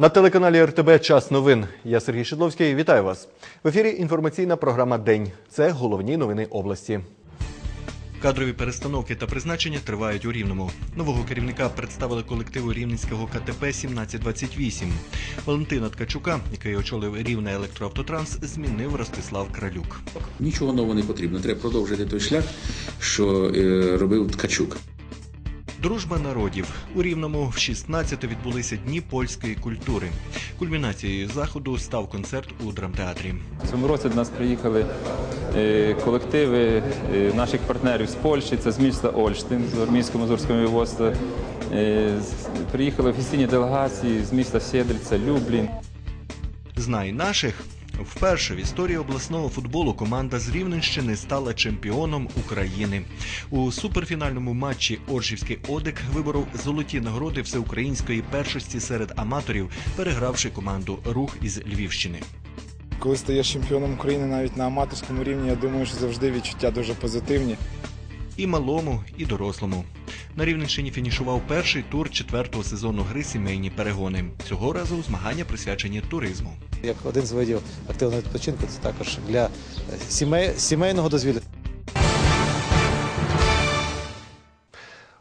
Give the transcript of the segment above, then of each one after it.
На телеканалі РТБ Час новин. Я Сергій Шидловський. Вітаю вас. В ефірі інформаційна програма День. Це головні новини області. Кадрові перестановки та призначення тривають у Рівному. Нового керівника представили колективу Рівненського КТП 1728. Валентина Ткачука, який очолив Рівне електроавтотранс, змінив Ростислав Кралюк. Нічого нового не потрібно. Треба продовжити той шлях, що е, робив Ткачук. Дружба народів у Рівному в 16 відбулися дні польської культури. Кульмінацією заходу став концерт у драмтеатрі. В цьому році до нас приїхали е, колективи е, наших партнерів з Польщі, це з міста Ольштин, з армійсько-мазурського воєводства. Е, Приїхали офіційні делегації з міста Сєдельця, Люблін. Знай наших. Вперше в історії обласного футболу команда з Рівненщини стала чемпіоном України. У суперфінальному матчі Оржівський Одик виборов золоті нагороди всеукраїнської першості серед аматорів, перегравши команду Рух із Львівщини. Коли стаєш чемпіоном України навіть на аматорському рівні, я думаю, що завжди відчуття дуже позитивні. І малому, і дорослому. На Рівненщині фінішував перший тур четвертого сезону гри сімейні перегони. Цього разу змагання присвячені туризму. Як один з видів активного відпочинку, це також для сімей, сімейного дозвілля.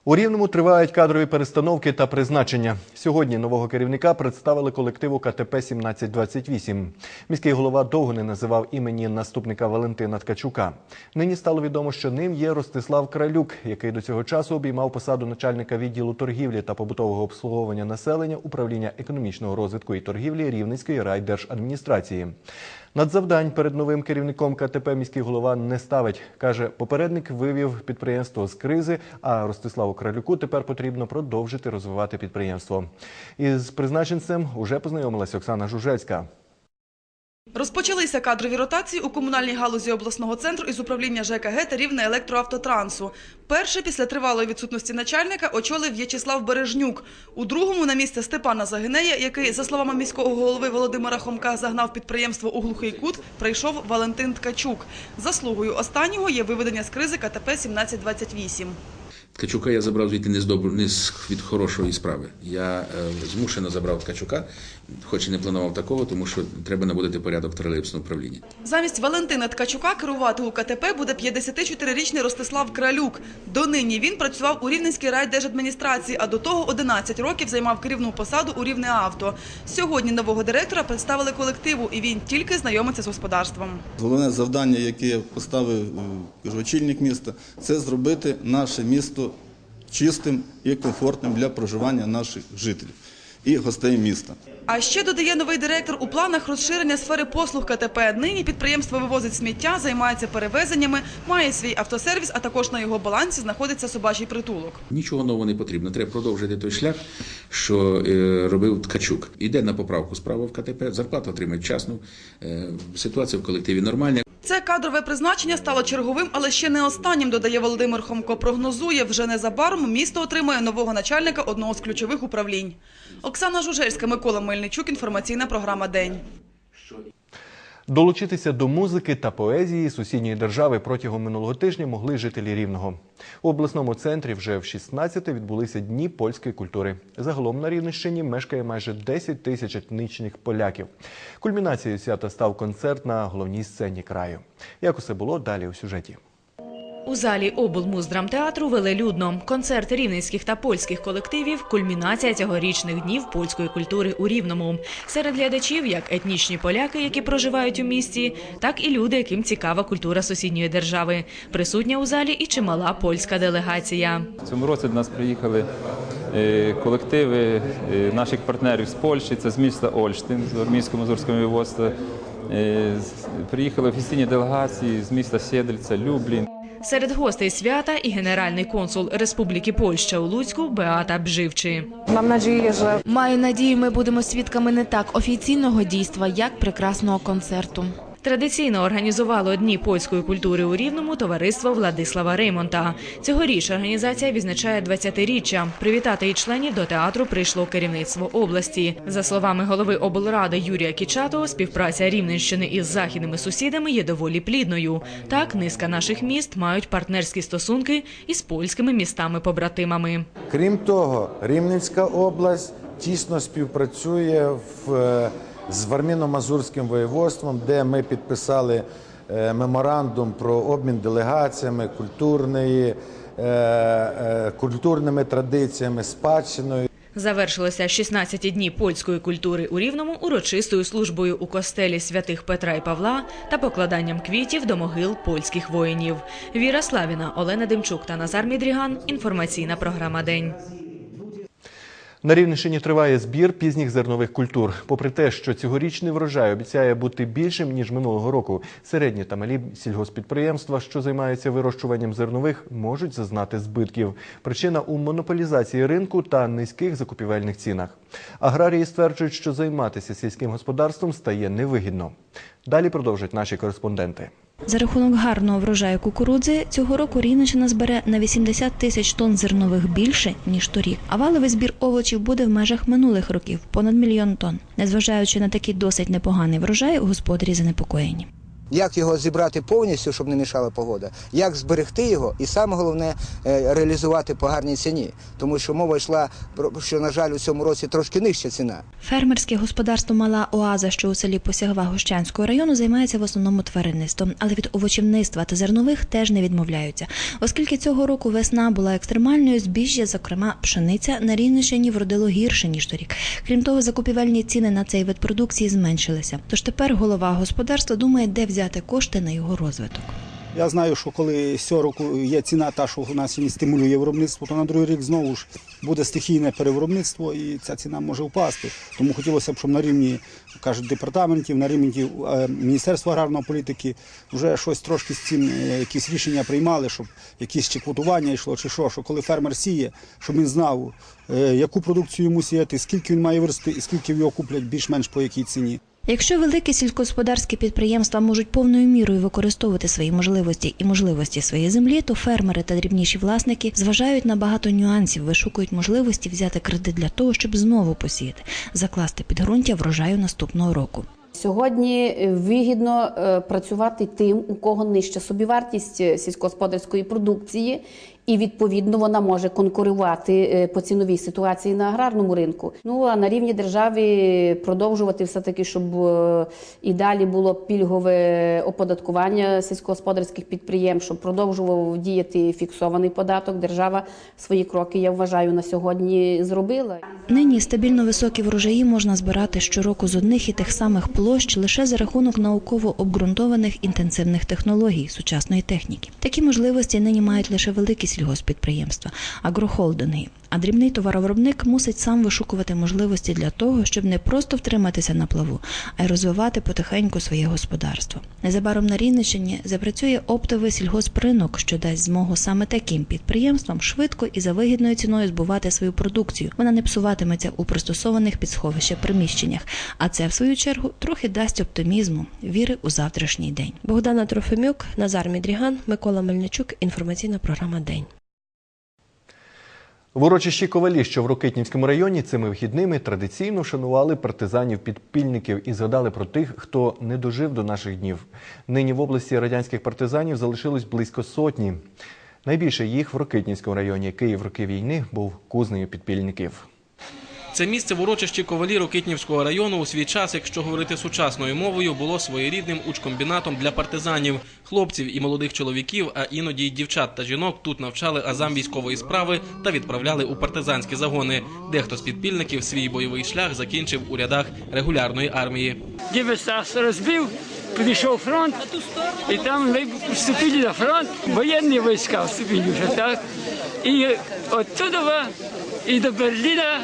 У Рівному тривають кадрові перестановки та призначення. Сьогодні нового керівника представили колективу КТП 1728. Міський голова довго не називав імені наступника Валентина Ткачука. Нині стало відомо, що ним є Ростислав Кралюк, який до цього часу обіймав посаду начальника відділу торгівлі та побутового обслуговування населення управління економічного розвитку і торгівлі Рівненської райдержадміністрації. Надзавдань перед новим керівником КТП міський голова не ставить. Каже, попередник вивів підприємство з кризи, а Ростиславу Кралюку тепер потрібно продовжити розвивати підприємство. Із призначенцем уже познайомилася Оксана Жужельська. Розпочалися кадрові ротації у комунальній галузі обласного центру із управління ЖКГ та рівне електроавтотрансу. Перший після тривалої відсутності начальника очолив В'ячеслав Бережнюк. У другому на місце Степана Загинея, який, за словами міського голови Володимира Хомка, загнав підприємство у глухий кут, прийшов Валентин Ткачук. Заслугою останнього є виведення з кризи КТП 1728. Ткачука я забрав звідти не з добр... не з від хорошої справи. Я е, змушено забрав Ткачука, хоч і не планував такого, тому що треба наводити порядок в тролейбусному управлінні. Замість Валентина Ткачука керувати у КТП буде 54-річний Ростислав Кралюк. Донині він працював у Рівненській райдержадміністрації, а до того 11 років займав керівну посаду у Рівне Авто. Сьогодні нового директора представили колективу, і він тільки знайомиться з господарством. Головне завдання, яке поставив е, кажу, очільник міста, це зробити наше місто чистим і комфортним для проживання наших жителів і гостей міста. А ще додає новий директор у планах розширення сфери послуг КТП. Нині підприємство вивозить сміття, займається перевезеннями, має свій автосервіс, а також на його балансі знаходиться собачий притулок. Нічого нового не потрібно. Треба продовжити той шлях, що е, робив Ткачук. Іде на поправку справа в КТП, зарплату отримають вчасно, е, ситуація в колективі нормальна. Це кадрове призначення стало черговим, але ще не останнім, додає Володимир Хомко. Прогнозує, вже незабаром місто отримає нового начальника одного з ключових управлінь. Оксана Жужельська, Микола Мельничук. Інформаційна програма «День». Долучитися до музики та поезії сусідньої держави протягом минулого тижня могли жителі Рівного. У обласному центрі вже в 16 відбулися дні польської культури. Загалом на Рівненщині мешкає майже 10 тисяч етнічних поляків. Кульмінацією свята став концерт на головній сцені краю. Як усе було далі у сюжеті? У залі облмуздрамтеатру велелюдно. Концерт рівненських та польських колективів – кульмінація цьогорічних днів польської культури у Рівному. Серед глядачів як етнічні поляки, які проживають у місті, так і люди, яким цікава культура сусідньої держави. Присутня у залі і чимала польська делегація. Цьому році до нас приїхали е, колективи е, наших партнерів з Польщі, це з міста Ольштин, з армійсько-мазурського воєводства. Е, Приїхали офіційні делегації з міста Сєдельця, Люблін. Серед гостей свята і генеральний консул Республіки Польща у Луцьку Беата Бживчи. Маю надію, ми будемо свідками не так офіційного дійства, як прекрасного концерту. Традиційно організувало дні польської культури у Рівному товариство Владислава Реймонта. Цьогоріч організація відзначає 20-річчя. Привітати її членів до театру прийшло керівництво області. За словами голови облради Юрія Кічатого, співпраця Рівненщини із західними сусідами є доволі плідною. Так, низка наших міст мають партнерські стосунки із польськими містами-побратимами. Крім того, Рівненська область тісно співпрацює в, е, з Варміно-Мазурським воєводством, де ми підписали е, меморандум про обмін делегаціями, культурної, е, е, культурними традиціями, спадщиною. Завершилося 16 дні польської культури у Рівному урочистою службою у костелі святих Петра і Павла та покладанням квітів до могил польських воїнів. Віра Славіна, Олена Демчук та Назар Мідріган. Інформаційна програма День. На Рівненщині триває збір пізніх зернових культур. Попри те, що цьогорічний врожай обіцяє бути більшим ніж минулого року, середні та малі сільгоспідприємства, що займаються вирощуванням зернових, можуть зазнати збитків. Причина у монополізації ринку та низьких закупівельних цінах. Аграрії стверджують, що займатися сільським господарством стає невигідно. Далі продовжать наші кореспонденти. За рахунок гарного врожаю кукурудзи цього року Рівненщина збере на 80 тисяч тонн зернових більше ніж торік. А валовий збір овочів буде в межах минулих років понад мільйон тонн. Незважаючи на такий досить непоганий врожай, господарі занепокоєні. Як його зібрати повністю, щоб не мішала погода, як зберегти його, і саме головне е, реалізувати по гарній ціні, тому що мова йшла що, на жаль, у цьому році трошки нижча ціна. Фермерське господарство Мала Оаза, що у селі Посягва Гощанського району, займається в основному тваринництвом, але від овочівництва та зернових теж не відмовляються. Оскільки цього року весна була екстремальною, збіжжя, зокрема пшениця, на Рівненщині вродило гірше ніж торік. Крім того, закупівельні ціни на цей вид продукції зменшилися. Тож тепер голова господарства думає, де взяти кошти на його розвиток. Я знаю, що коли цього року є ціна та, що у нас сьогодні стимулює виробництво, то на другий рік знову ж буде стихійне перевиробництво і ця ціна може впасти. Тому хотілося б, щоб на рівні кажуть, департаментів, на рівні е, Міністерства аграрної політики вже щось трошки з цим е, якісь рішення приймали, щоб якісь чи квотування йшло, чи що, що коли фермер сіє, щоб він знав, е, яку продукцію йому сіяти, скільки він має вирости і скільки його куплять більш-менш по якій ціні. Якщо великі сільськогосподарські підприємства можуть повною мірою використовувати свої можливості і можливості своєї землі, то фермери та дрібніші власники зважають на багато нюансів, вишукують можливості взяти кредит для того, щоб знову посіяти, закласти підґрунтя врожаю наступного року. Сьогодні вигідно е, працювати тим, у кого нижча собівартість е, сільськогосподарської продукції, і відповідно вона може конкурувати е, по ціновій ситуації на аграрному ринку. Ну а на рівні держави продовжувати все таки, щоб е, і далі було пільгове оподаткування сільськогосподарських підприємств, щоб продовжував діяти фіксований податок. Держава свої кроки, я вважаю, на сьогодні зробила. Нині стабільно високі врожаї можна збирати щороку з одних і тих самих площ лише за рахунок науково обґрунтованих інтенсивних технологій сучасної техніки. Такі можливості нині мають лише великі сільгоспідприємства, агрохолдинги. А дрібний товаровиробник мусить сам вишукувати можливості для того, щоб не просто втриматися на плаву, а й розвивати потихеньку своє господарство. Незабаром на Рівненщині запрацює оптовий сільгоспринок, що дасть змогу саме таким підприємствам швидко і за вигідною ціною збувати свою продукцію. Вона не псуватиметься у пристосованих під сховище приміщеннях, а це в свою чергу трохи дасть оптимізму, віри у завтрашній день. Богдана Трофимюк, Назар Мідріган, Микола Мельничук. Інформаційна програма День. В урочищі Ковалі, що в Рокитнівському районі, цими вихідними традиційно вшанували партизанів-підпільників і згадали про тих, хто не дожив до наших днів. Нині в області радянських партизанів залишилось близько сотні. Найбільше їх в Рокитнівському районі. Київ роки війни був кузнею підпільників. Це місце в урочищі Ковалі Рокитнівського району у свій час, якщо говорити сучасною мовою, було своєрідним учкомбінатом для партизанів, хлопців і молодих чоловіків, а іноді й дівчат та жінок тут навчали азам військової справи та відправляли у партизанські загони. Дехто з підпільників свій бойовий шлях закінчив у рядах регулярної армії. Дівець розбив, підійшов фронт, і там ми вступили на фронт, воєнні війська вступили вже, так? І оттуда і до Берліна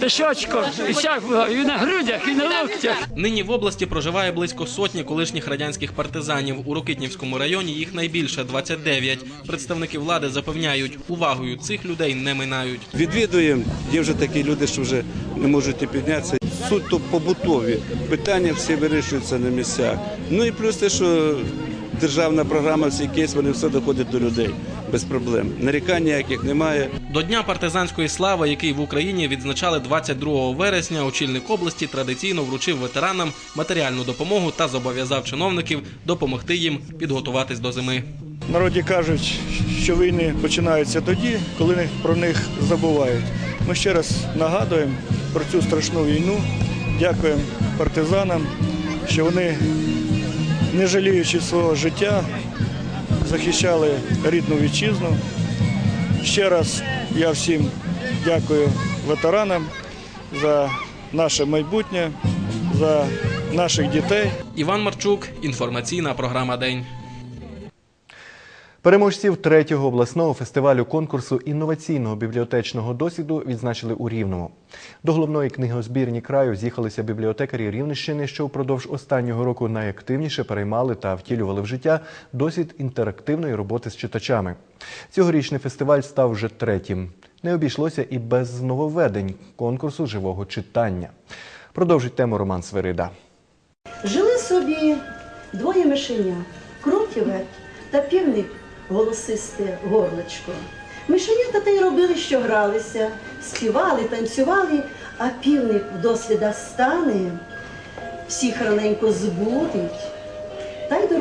пішочком, і всяк було, і на грудях, і на локтях. Нині в області проживає близько сотні колишніх радянських партизанів. У Рокитнівському районі їх найбільше 29. Представники влади запевняють, увагою цих людей не минають. Відвідуємо, є вже такі люди, що вже не можуть і піднятися. суто побутові питання всі вирішуються на місцях. Ну і плюс те, що державна програма всі кейс, вони все доходять до людей без проблем. Нарікань ніяких немає. До Дня партизанської слави, який в Україні відзначали 22 вересня, очільник області традиційно вручив ветеранам матеріальну допомогу та зобов'язав чиновників допомогти їм підготуватись до зими. Народі кажуть, що війни починаються тоді, коли про них забувають. Ми ще раз нагадуємо про цю страшну війну, дякуємо партизанам, що вони, не жаліючи свого життя, захищали рідну вітчизну. Ще раз я всім дякую ветеранам за наше майбутнє, за наших дітей. Іван Марчук, інформаційна програма День. Переможців третього обласного фестивалю конкурсу інноваційного бібліотечного досвіду відзначили у Рівному. До головної книгозбірні краю з'їхалися бібліотекарі Рівненщини, що впродовж останнього року найактивніше переймали та втілювали в життя досвід інтерактивної роботи з читачами. Цьогорічний фестиваль став вже третім. Не обійшлося і без нововведень конкурсу живого читання. Продовжить тему Роман Свирида. Жили собі двоє мишеня, крутіве та півник голосисте горлочко. Мишенята та й робили, що гралися, співали, танцювали, а півник досвіда стане, всіх раненько збудить,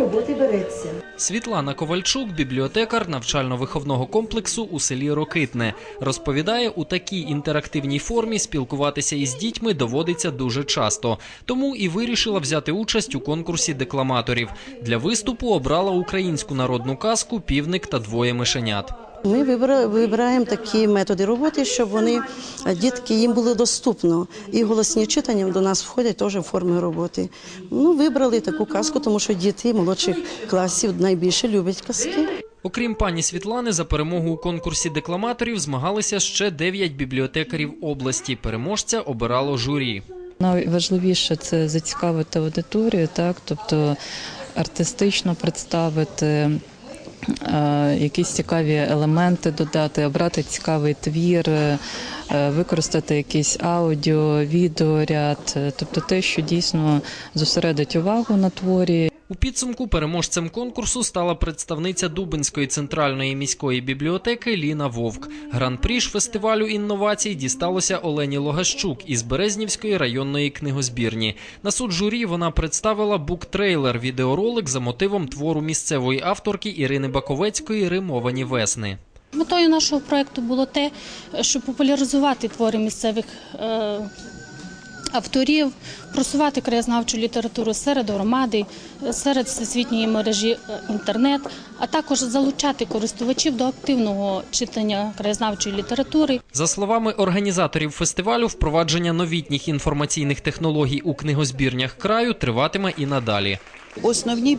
роботи береться. Світлана Ковальчук, бібліотекар навчально-виховного комплексу у селі Рокитне, розповідає, у такій інтерактивній формі спілкуватися із дітьми доводиться дуже часто. Тому і вирішила взяти участь у конкурсі декламаторів. Для виступу обрала українську народну казку Півник та двоє мишенят. Ми вибираємо такі методи роботи, щоб вони дітки їм було доступно. І голосні читання до нас входять теж в форми роботи. Ну, вибрали таку казку, тому що діти молодших класів найбільше люблять казки. Окрім пані Світлани, за перемогу у конкурсі декламаторів змагалися ще дев'ять бібліотекарів області. Переможця обирало журі. Найважливіше це зацікавити аудиторію, так тобто артистично представити. Е, Якісь цікаві елементи додати, обрати цікавий твір, е, використати якийсь аудіо, відеоряд, е, тобто те, що дійсно зосередить увагу на творі. У підсумку переможцем конкурсу стала представниця Дубинської центральної міської бібліотеки Ліна Вовк. Гран-прі ж фестивалю інновацій дісталося Олені Логащук із Березнівської районної книгозбірні. На суд журі вона представила буктрейлер відеоролик за мотивом твору місцевої авторки Ірини Баковецької Римовані весни. Метою нашого проєкту було те, щоб популяризувати твори місцевих е, авторів, просувати краєзнавчу літературу серед громади, серед всесвітньої мережі е, інтернет, а також залучати користувачів до активного читання краєзнавчої літератури. За словами організаторів фестивалю, впровадження новітніх інформаційних технологій у книгозбірнях краю триватиме і надалі. Основні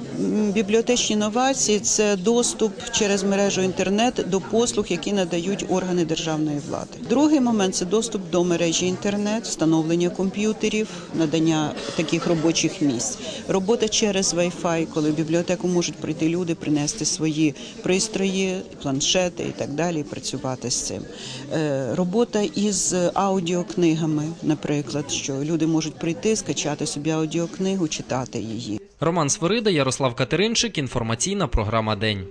бібліотечні новації це доступ через мережу інтернет до послуг, які надають органи державної влади. Другий момент це доступ до мережі інтернет, встановлення комп'ютерів, надання таких робочих місць. Робота через Wi-Fi, коли в бібліотеку можуть прийти люди, принести свої пристрої, планшети і так далі, і працювати з цим. Е, Робота із аудіокнигами, наприклад, що люди можуть прийти, скачати собі аудіокнигу, читати її. Роман Свирида, Ярослав Катеринчик. Інформаційна програма День.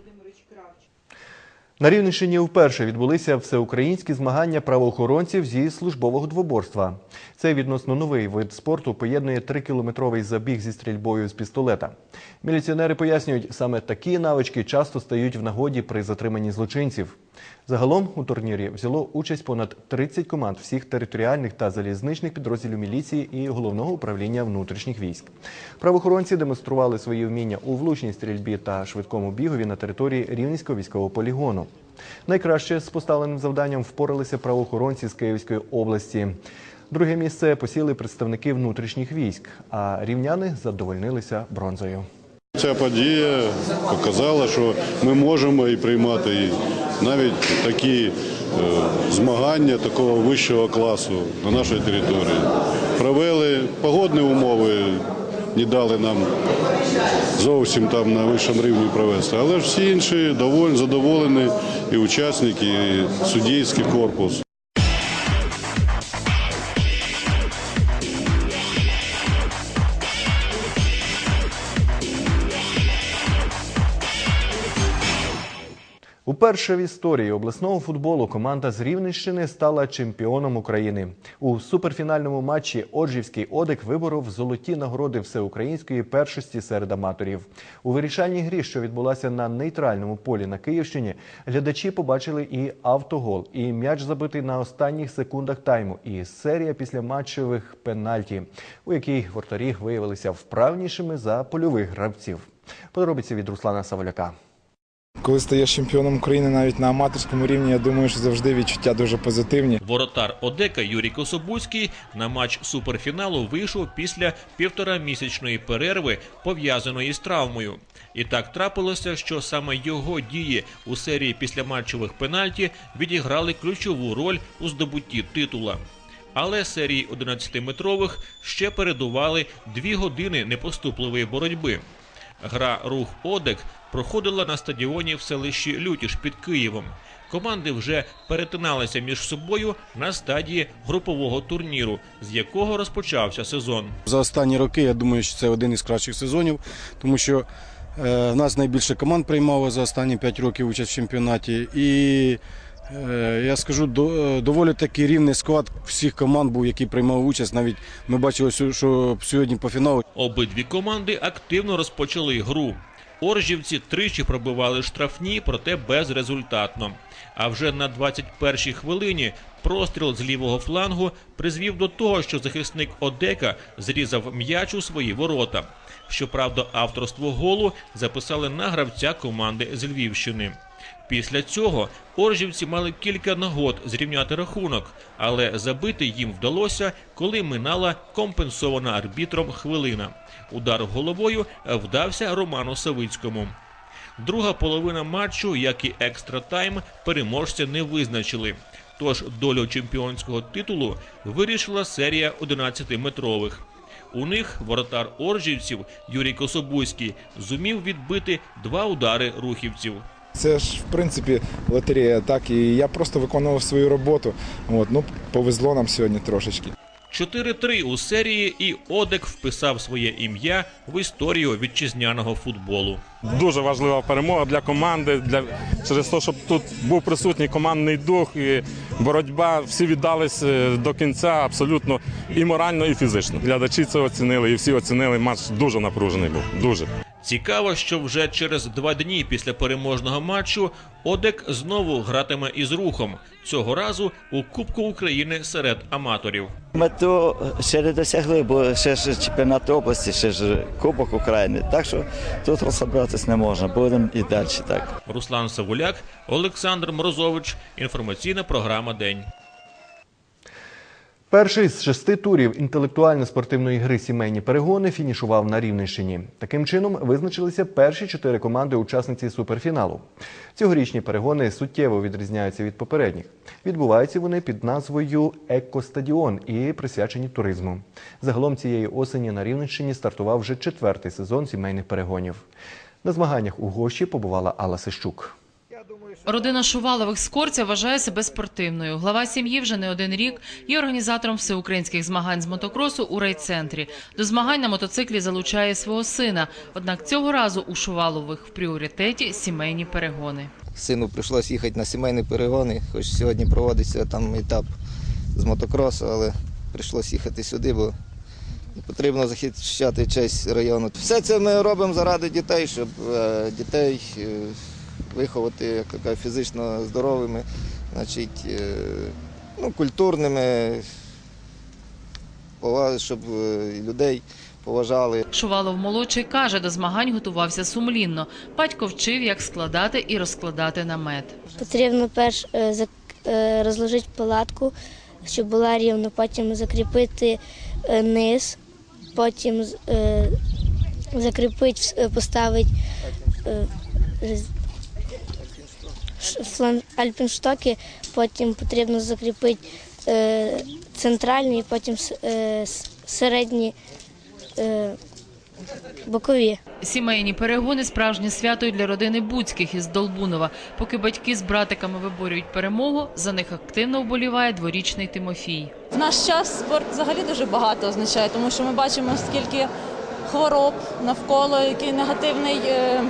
На Рівненщині вперше відбулися всеукраїнські змагання правоохоронців зі службового двоборства. Цей відносно новий вид спорту поєднує трикілометровий забіг зі стрільбою з пістолета. Міліціонери пояснюють, саме такі навички часто стають в нагоді при затриманні злочинців. Загалом у турнірі взяло участь понад 30 команд всіх територіальних та залізничних підрозділів міліції і головного управління внутрішніх військ. Правоохоронці демонстрували свої вміння у влучній стрільбі та швидкому бігові на території Рівненського військового полігону. Найкраще з поставленим завданням впоралися правоохоронці з Київської області. Друге місце посіли представники внутрішніх військ, а рівняни задовольнилися бронзою. Ця подія показала, що ми можемо і приймати і навіть такі е, змагання такого вищого класу на нашій території. Провели погодні умови, не дали нам зовсім там на вищому рівні провести. Але ж всі інші доволі задоволені і учасники, і суддійський корпус. Уперше в історії обласного футболу команда з Рівненщини стала чемпіоном України. У суперфінальному матчі Оджівський Одик виборов золоті нагороди всеукраїнської першості серед аматорів. У вирішальній грі, що відбулася на нейтральному полі на Київщині, глядачі побачили і автогол, і м'яч забитий на останніх секундах тайму, і серія післяматчевих пенальті, у якій вратарі виявилися вправнішими за польових гравців. Подробиці від Руслана Саволяка. Коли стаєш чемпіоном України навіть на аматорському рівні, я думаю, що завжди відчуття дуже позитивні. Воротар Одека Юрій Кособуцький на матч суперфіналу вийшов після півторамісячної перерви, пов'язаної з травмою. І так трапилося, що саме його дії у серії післяматчевих пенальті відіграли ключову роль у здобутті титула. Але серії 11-метрових ще передували дві години непоступливої боротьби. Гра рух Одек проходила на стадіоні в селищі Лютіш під Києвом. Команди вже перетиналися між собою на стадії групового турніру, з якого розпочався сезон. За останні роки я думаю, що це один із кращих сезонів, тому що е, нас найбільше команд приймало за останні 5 років участь в чемпіонаті. І я скажу, е, доволі таки рівний склад всіх команд був, які приймали участь. Навіть ми бачили, що сьогодні по фіналу Обидві команди активно розпочали гру. Оржівці тричі пробивали штрафні, проте безрезультатно. А вже на 21-й хвилині простріл з лівого флангу призвів до того, що захисник Одека зрізав м'яч у свої ворота. Щоправда, авторство голу записали на гравця команди з Львівщини. Після цього оржівці мали кілька нагод зрівняти рахунок, але забити їм вдалося, коли минала компенсована арбітром хвилина. Удар головою вдався Роману Савицькому. Друга половина матчу, як і екстра тайм, переможця не визначили. Тож долю чемпіонського титулу вирішила серія 11-метрових. У них воротар оржівців Юрій Кособуський зумів відбити два удари рухівців. Це ж в принципі лотерея, так і я просто виконував свою роботу. От, ну повезло нам сьогодні трошечки. 4-3 у серії, і Одек вписав своє ім'я в історію вітчизняного футболу. Дуже важлива перемога для команди, для через те, щоб тут був присутній командний дух і боротьба. Всі віддались е, до кінця абсолютно і морально, і фізично. Глядачі це оцінили, і всі оцінили. Матч дуже напружений був. Дуже. Цікаво, що вже через два дні після переможного матчу Одек знову гратиме із рухом. Цього разу у Кубку України серед аматорів. Мету ще не досягли, бо ще ж чемпіонат області, ще ж Кубок України. Так що тут розслаблятись не можна. Будемо і далі так. Руслан Савуляк, Олександр Морозович. Інформаційна програма День. Перший з шести турів інтелектуально-спортивної гри сімейні перегони фінішував на Рівненщині. Таким чином визначилися перші чотири команди учасниці суперфіналу. Цьогорічні перегони суттєво відрізняються від попередніх. Відбуваються вони під назвою Екостадіон і присвячені туризму. Загалом цієї осені на Рівненщині стартував вже четвертий сезон сімейних перегонів. На змаганнях у гощі побувала Алла Сищук. Родина Шувалових з Корця вважає себе спортивною. Глава сім'ї вже не один рік є організатором всеукраїнських змагань з мотокросу у райцентрі. До змагань на мотоциклі залучає свого сина. Однак цього разу у Шувалових в пріоритеті сімейні перегони. Сину прийшлося їхати на сімейні перегони, хоч сьогодні проводиться там етап з мотокросу, але прийшлося їхати сюди, бо потрібно захищати честь району. Все це ми робимо заради дітей, щоб е, дітей е, виховати як кажуть, фізично здоровими, значить, е, ну, культурними, щоб е, людей поважали. Шувалов молодший каже, до змагань готувався сумлінно. Батько вчив, як складати і розкладати намет. Потрібно перш е, зак- розложити палатку, щоб була рівно, потім закріпити низ, потім з- закріпити, поставити альпінштоки, потім потрібно закріпити е, центральні, потім е, середні е, бокові. Сімейні перегони справжнє свято й для родини Буцьких із Долбунова. Поки батьки з братиками виборюють перемогу, за них активно вболіває дворічний Тимофій. В наш час спорт взагалі дуже багато означає, тому що ми бачимо скільки хвороб навколо, який негативний е,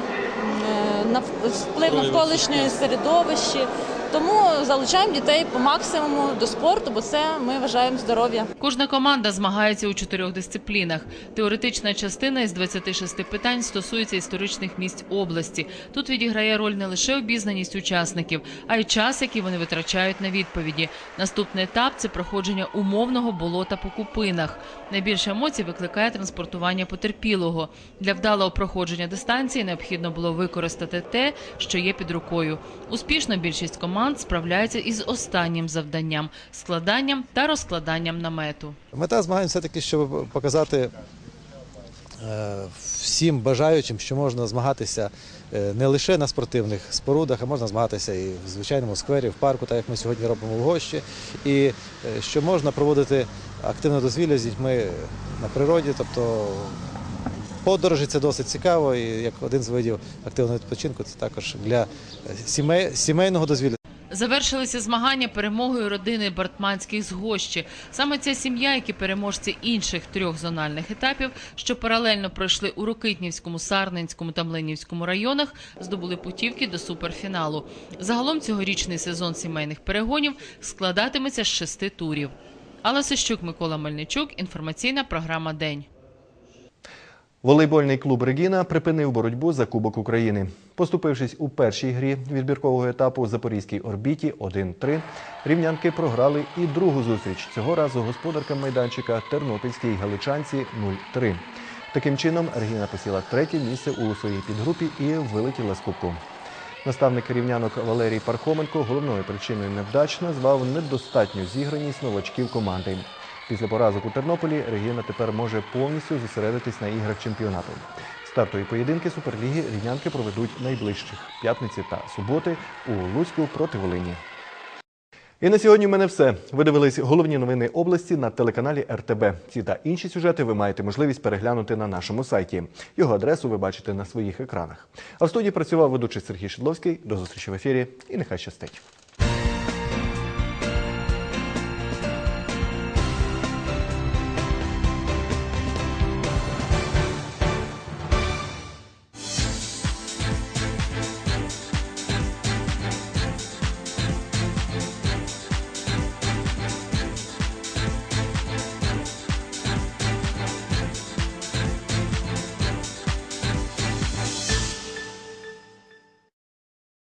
е, вплив навколишньої середовища. Тому залучаємо дітей по максимуму до спорту, бо це ми вважаємо здоров'я. Кожна команда змагається у чотирьох дисциплінах. Теоретична частина із 26 питань стосується історичних місць області. Тут відіграє роль не лише обізнаність учасників, а й час, який вони витрачають на відповіді. Наступний етап це проходження умовного болота по купинах. Найбільше емоцій викликає транспортування потерпілого. Для вдалого проходження дистанції необхідно було використати те, що є під рукою. Успішно більшість команд справляється із останнім завданням складанням та розкладанням намету. Мета змагань все-таки, щоб показати е, всім бажаючим, що можна змагатися е, не лише на спортивних спорудах, а можна змагатися і в звичайному сквері, в парку, так як ми сьогодні робимо в гощі, і е, що можна проводити активне дозвілля з дітьми на природі, тобто подорожі це досить цікаво, і як один з видів активного відпочинку, це також для е, сімей, сімейного дозвілля. Завершилися змагання перемогою родини Бартманських з Гощі. Саме ця сім'я, як і переможці інших трьох зональних етапів, що паралельно пройшли у Рокитнівському, Сарненському та Млинівському районах, здобули путівки до суперфіналу. Загалом цьогорічний сезон сімейних перегонів складатиметься з шести турів. Алла Сищук, Микола Мельничук. Інформаційна програма День. Волейбольний клуб Регіна припинив боротьбу за Кубок України. Поступившись у першій грі відбіркового етапу Запорізькій орбіті 1-3, рівнянки програли і другу зустріч. Цього разу господаркам майданчика Тернопільській галичанці 0-3. Таким чином Регіна посіла третє місце у своїй підгрупі і вилетіла з кубку. Наставник рівнянок Валерій Пархоменко головною причиною невдач назвав недостатню зіграність новачків команди. Після поразок у Тернополі Регіна тепер може повністю зосередитись на іграх чемпіонату. Стартові поєдинки Суперліги рівнянки проведуть найближчих п'ятниці та суботи у Луцьку проти Волині. І на сьогодні в мене все. Ви дивились головні новини області на телеканалі РТБ. Ці та інші сюжети ви маєте можливість переглянути на нашому сайті. Його адресу ви бачите на своїх екранах. А в студії працював ведучий Сергій Шедловський. До зустрічі в ефірі і нехай щастить.